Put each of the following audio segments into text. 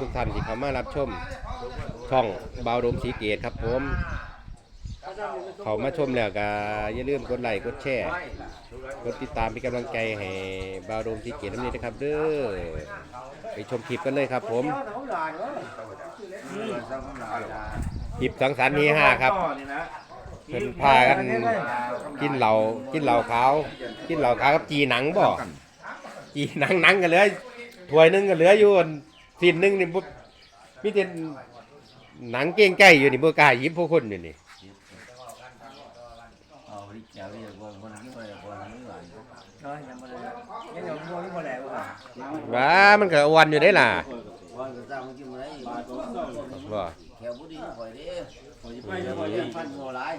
ทุกท่านที่เข้ามารับชมช่องบาวโดมสีเกตครับผมเขามาชมแล้วก็อย่าลืมกดไลค์กดแชร์กดติดตามเป็นกำลังใจให้บาวโดมสีเกตน้ำนี้นะครับ เด้อไปชมคลิปกันเลยครับ ผมคลิปสังสรรค์นี้ห้าครับเพิ่นพากันกินเหล้ากินเหล้าขาวกินเหล้าขาวกับจีหนังบ่จีหนังหนังกันเลือถ้วยหนึงก็เหลืออยู่ สิ้นหนึงนี่บ่มีแต่หนังเก้งไก่อยู่นี่บ่กล้าหยิบพวกคนนี่นี่เอาดิเจ้าเรียกว่าคนนั้นคนนี้คนนั้นหลานน้อยยังบ่ได้ยังยังบ่มีบ่แล้วว่าว้ามันก็อ้วนอยู่ได้ล่ะว่าจะสร้างมันกินมาได้บ่แถวบุรีคอยดิคอยไปคอยเลี้ยงพันโมหลาย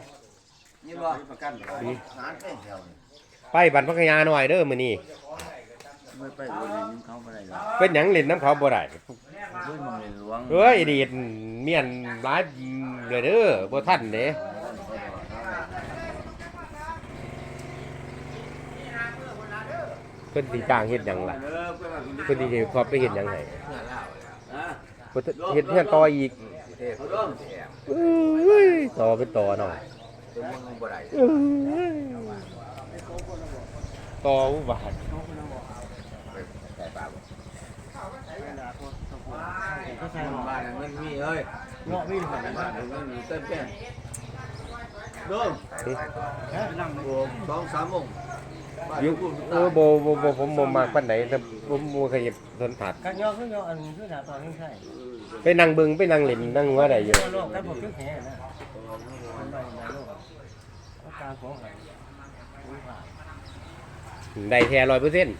นี่บ่ประกันหารเป็นแถวนี่ไปบันพักยาหน่อยเด้อมื้อนี้ ไม่ไปบุรีนี่เขาไปได้หรอกเป็นหยังเล่นน้ำเขาบ่ได้ด้วยมันหลวงเอ้ยดีดเมียนหลายเลยเด้อบ่ทันเด้เพิ่นสิจ้างเฮ็ดหยังล่ะเพิ่นสิให้พอไปเฮ็ดหยังให้อะเพิ่นเฮ็ดเฮือนต่ออีกเขาต้องเอ้ยต่อเป็นต่อหน่อยเป็นมึงบ่ได้เอ้ยต่ออุบาทใส่ปากก็ใส่หมอบ้านมันมีเอ้ยเนาะมีบ่บ้านมันมีเต้นเป็นโดมนั่งโบสองสามโมงอยู่เออบ่บ่บ่ผมบ่มักปานใดแต่ผมบ่เคยเห็นสนผัดกันยอคือยออันคือหน้าตอนนี้ใช่ไปนั่งเบิ่งไปนั่งเล่นนั่งว่าได้อยู่โลกกันบ่คือแค่นะมันไปในโลกอาการของไหนอุ้ยผ่าได้แท้100%เปอร์เซ็นต์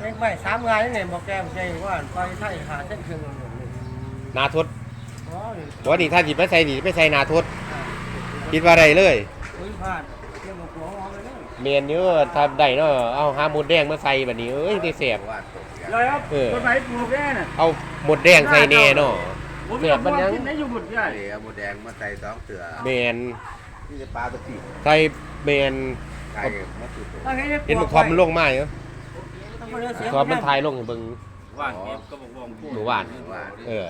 เอ็งไม่สามงานนี่บอกแกมใจว่าไปไทยหาเส้นเครื่องนาทดอ๋อนี่บ่นี่ถ้าสิไปใส่นี่ไปใส่นาทดคิดว่าได้เลยอุ้ยผ่านเกี่ยวกับหัวหอมเลยเมียนอยู่ถ้าได้เนาะเอาหาหมดแดงมาใส่บัดนี้เอ้ยสิแซ่บว่าตกเลยครับเออต้นไม้ปลูกแน่น่ะเอาหมดแดงใส่แน่เนาะผมเสียบมันยังกินได้อยู่หมดเลยเดี๋ยวหมูแดงมาใส่สองเสือแม่นนี่จะปลาตะกี้ใส่แม่นไก่มาสุดเห็นบ่ความมันลงมาอยู่เสียง ความมันถ่ายลงให้เบิ่ง ว่านเก็บก็บอกว่าผมหมู่บ้านว่าเออ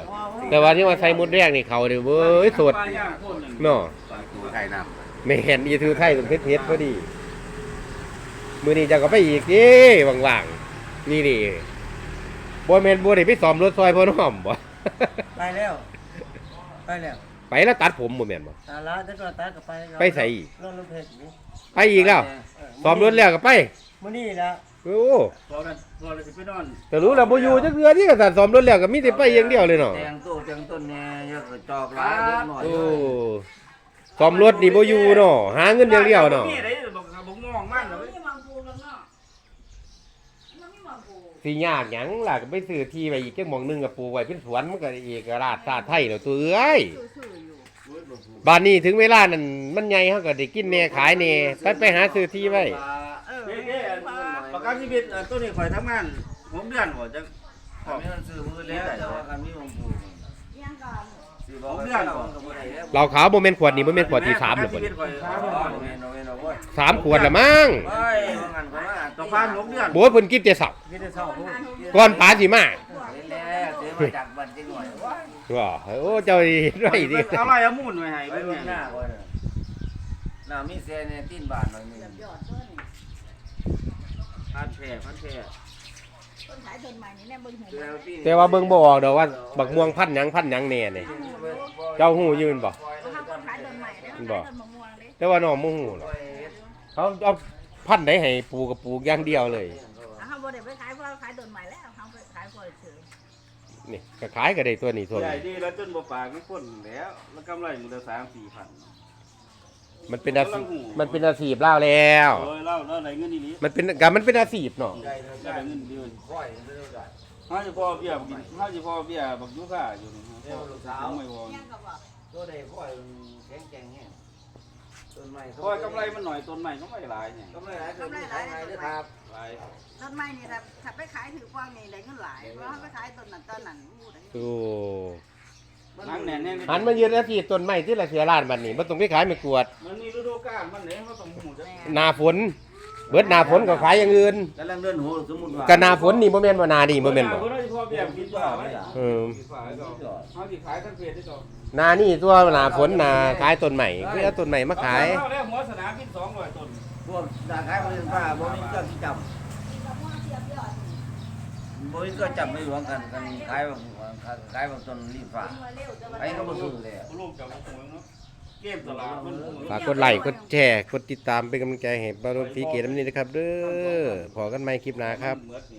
แต่ว่าที่ว่าใส่หมดแดงนี่เขาเด้อเว้ยสดปลาย่างโคตรหนึ่งเนาะปลาตูไข่น้แม่นอีถือไทยเป็นเพชรๆพอดี มื้อนี้จะก็ไปอีกดิว่างๆ นี่นี่บ่แม่นบ่ได้ไปซ่อมรถซอยพ่อน้อมบ่ ไปแล้ว ไปแล้วไปแล้วตัดผมบ่แม่นบ่ ตาละแต่ก็ตาก็ไปไปใส่อีก รถรถเพชรนี่ไปอีกแล้วซ่อมรถแล้วก็ไปมื้อนี้ละ โอ้พอกันพอเลยสิไปนอนแต่รู้แล้วบ่อยู่จักเดือนี่ก็สั่นซ่อมรถแล้วก็มีแต่ไปอย่างเดียวเลยเนาะำแตงตู้แตงต้นเนี่ยเยอะกระจอกหลายเล็กหน่อยโอ้ซ่อมรถนี่บ่อยู่เนาะหาเงินอย่างเดียวเนาะนี่ได้บอกบอกมองมันเหรอมันไม่มังปูแล้วเนาะมันไม่มังปูสิยากหยังล่ะก็ไปซื้อที่ไว้อีกจักหม่องหนึงก็ปลูกไว้เป็นสวนมันก็เอกราชชาติไทยแล้วตัวเอ้ยซื่อๆอยู่บ้านนี้ถึงเวลานั้นมันใหญ่เฮาก็ได้กินแหน่ขายแหน่ไปไปหาซื้อที่ไว้ เออ เฮ้ยเฮ้ย ประกันชีวิตเอ่อตัวนี้คอยทำงานผมเดือนหัวจะทำให้มันซื้อมือเล็กแต่ว่าการมีองค์ปู่ยังก่อนซื้อบอกให้เราก็บ่ได้แล้วเหล้าขาวบ่แม่นขวดนี้บ่แม่นขวดที่สามหรอกปบ่ระกันชีวินี่ตคอยเอาเอาเอาเอาเว้ยสามขวดละมั้งเฮ้ยว่างั้นก็ว่าต่อพันหกเดือน โบ่เพิ่นกินแต่เช้ามีแต่เช้าพูดก่อนป๋าสิมาเห็นแล้วเดี๋ยวมาจากบ้านจริงหน่อยว้ายว่าโอ้เจ้าเฮ็ดไว้ดิ เอาอะไรเอามูลไว้ให้ไปเบิ่งเบิ่งหหน้าน้าก่อนน่ะหน้ามีแซ่เนี่ยตีนบาทหน่อยหนึงเกือบยอดต้น พันแพร่พันแพร่ต้นขายต้นใหม่นี่แน่เบิ่งหูแล้วตีนแต่ว่าเบิ่งบ่ออกดอกว่าบักม่วงพันธุ์หยังพันธุ์หยังแน่นี่เจ้าฮู้ยืนบ่เขาต้นขายต้นใหม่ได้ขายต้นมะม่วงเลยแต่ว่าน้องบ่ฮู้หรอกเขาเอาพันธุ์ใดให้ปลูกก็ปลูกอย่างเดียวเลยเขาบ่ได้ไปขายเพราะขายต้นใหม่แล้วเขาไปขายคนซื้อนี่ก็ขายก็ได้ตัวนี้ตัวใหญ่นี้ดีแล้วจนบ่ปากนี่คนแล้ว แล้วกำไรมันละสามสี่พัน มันเป็นอาชีพมันเป็นอาชีพลาวแล้วโอ้ยเล่าเล่าอะไรเงินนี่นี้มันเป็นก็มันเป็นอาชีพเนาะไก่เท่าได้เงินเดือนค่อยเท่ากันห้าสิพ่อเบี้ยกินห้าสิพ่อเบี้ยบักยุค่าอยู่นี่เดี๋ยวลูกสาวไม่วอนยังก็บอกตัวใดค่อยแข็งแกร่งแห้งต้นไม้คอยกำไรมันหน่อยต้นใหม่ก็ไม่หลายเนี่ยกำไรหลายเกินขายไงเด้อครับหลายต้นใหม่นี่ถ้าถ้าไปขายถือกว้างนี่ได้เงินหลายเพราะเขาไปขายต้นนั้นต้นนั้นมูได้โอ้ นั่งแน่นแน่หันมายืนอาชีพต้นไม้ที่ละเสียล้านบัดนี้บ่ต้องไปขายไม่กวด มันมีฤดูกาลมันเนี่ยเขาต้องหูจะหน้าฝน เบิดหน้าฝนก็ขายอย่างอื่นกำลังเดินหัวสมมุติว่าก็หน้าฝนนี่บ่แม่นว่าหน้านี่บ่แม่นบ่เพิ่นเอาสิพอเบี้ยกินต่อไว้เออเฮาสิขายทั้งเพจได้ต่อหน้านี่ตัวหน้าฝนหน้าขายต้นใหม่คือเอาต้นใหม่มาขายเอแล้วหัวสนามบิน200ต้นพวกดาขายบริเวณฟ้าบ่มีเครื่องที่จับ บ่มีเครื่องจับไม่หวงกันกันขายบางขายบางต้นรีบฟ้าไอ้ก็บ่ซื้อเลยลูกจ้าบ่ฮู้เนาะเกมตลาดเพิ่นฝากกดไลค์กดแชร์กดติดตามเป็นกำลังใจให้บารมีเกตน้ำนี้นะครับเด้อพอกันใหม่คลิปหน้าครับ